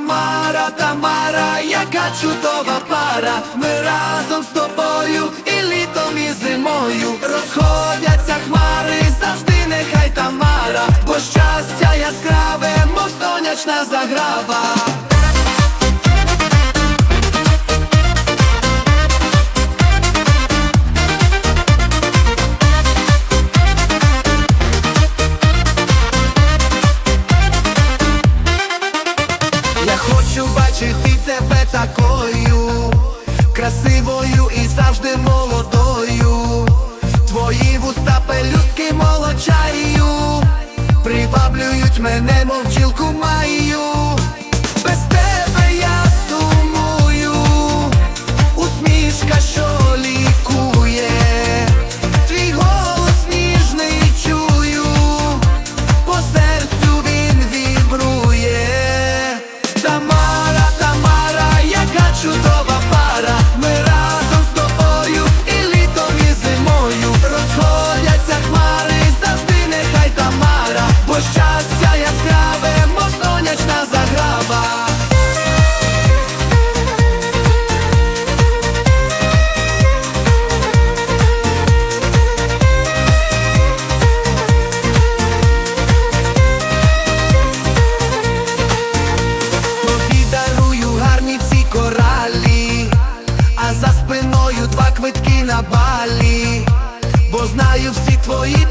Тамара, Тамара, яка чудова пара. Ми разом з тобою і літом, і зимою розходяться хмари, завжди нехай Тамара, бо щастя яскраве, мов сонячна заграва. Тебе такою, красивою і завжди молодою. Твої вуста пелюстки молочаю, приваблюють мене, мов бджілку маю. Спиною два квитки на балі, бо знаю всі твої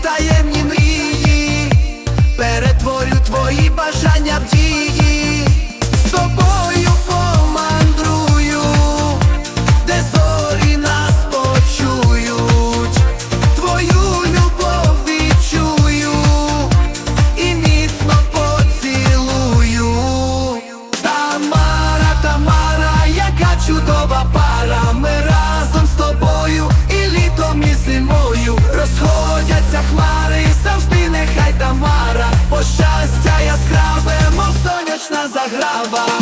завжди